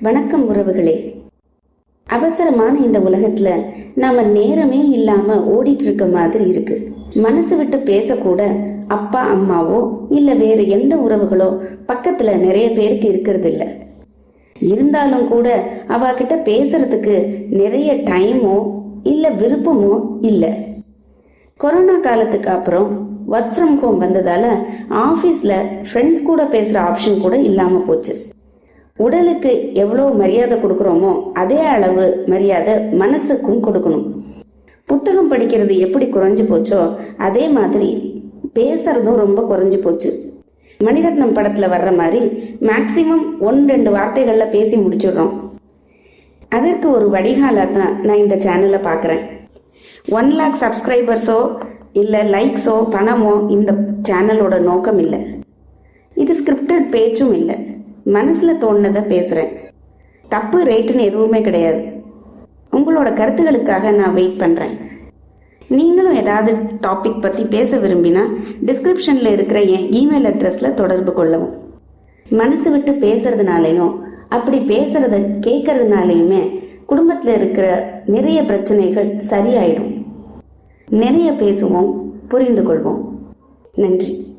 வணக்கம் உறவுகளே. அவசரமான இந்த உலகத்துல நாம நேரமே இல்லாம ஓடிட்டு இருக்க மாதிரி இருக்கு. மனசு விட்டு பேசக்கூட அப்பா அம்மாவோ இல்ல வேற எந்த உறவுகளோ பக்கத்துல நிறைய பேருக்கு இருக்கிறது இல்ல இருந்தாலும் கூட அவ கிட்ட பேசுறதுக்கு நிறைய டைமோ இல்ல விருப்பமோ இல்ல. கொரோனா காலத்துக்கு அப்புறம் ஒர்க் ஃப்ரம் ஹோம் வந்ததால ஆபீஸ்ல ஃப்ரெண்ட்ஸ் கூட பேசுற ஆப்ஷன் கூட இல்லாம போச்சு. உடலுக்கு எவ்வளவு மரியாதை கொடுக்கறோமோ அதே அளவு மரியாதை மனசுக்கும் கொடுக்கணும். புத்தகம் படிக்கிறது எப்படி குறைஞ்சு போச்சோ அதே மாதிரி பேசுறதும் ரொம்ப குறைஞ்சு போச்சு. மணிரத்னம் படத்துல வர்ற மாதிரி மேக்சிமம் ஒன் ரெண்டு வார்த்தைகள்ல பேசி முடிச்சிடுறோம். அதற்கு ஒரு வடிகாலா தான் நான் இந்த சேனலை பார்க்குறேன் ஒன் லேக் சப்ஸ்கிரைபர்ஸோ இல்லை லைக்ஸோ பணமோ இந்த சேனலோட நோக்கம் இல்லை. இது ஸ்கிரிப்டட் பேச்சும் இல்லை. மனசில் தோணுனதை பேசுகிறேன் தப்பு ரேட்டுன்னு எதுவுமே கிடையாது. உங்களோட கருத்துகளுக்காக நான் வெயிட் பண்ணுறேன் நீங்களும் ஏதாவது டாபிக் பற்றி பேச விரும்பினா டிஸ்கிரிப்ஷனில் இருக்கிற என் இமெயில் அட்ரஸில் தொடர்பு கொள்ளவும். மனசு விட்டு பேசுறதுனாலையும் அப்படி பேசுறத கேட்கறதுனாலையுமே குடும்பத்தில் இருக்கிற நிறைய பிரச்சனைகள் சரியாயிடும். நிறைய பேசுவோம் புரிந்து கொள்வோம். நன்றி.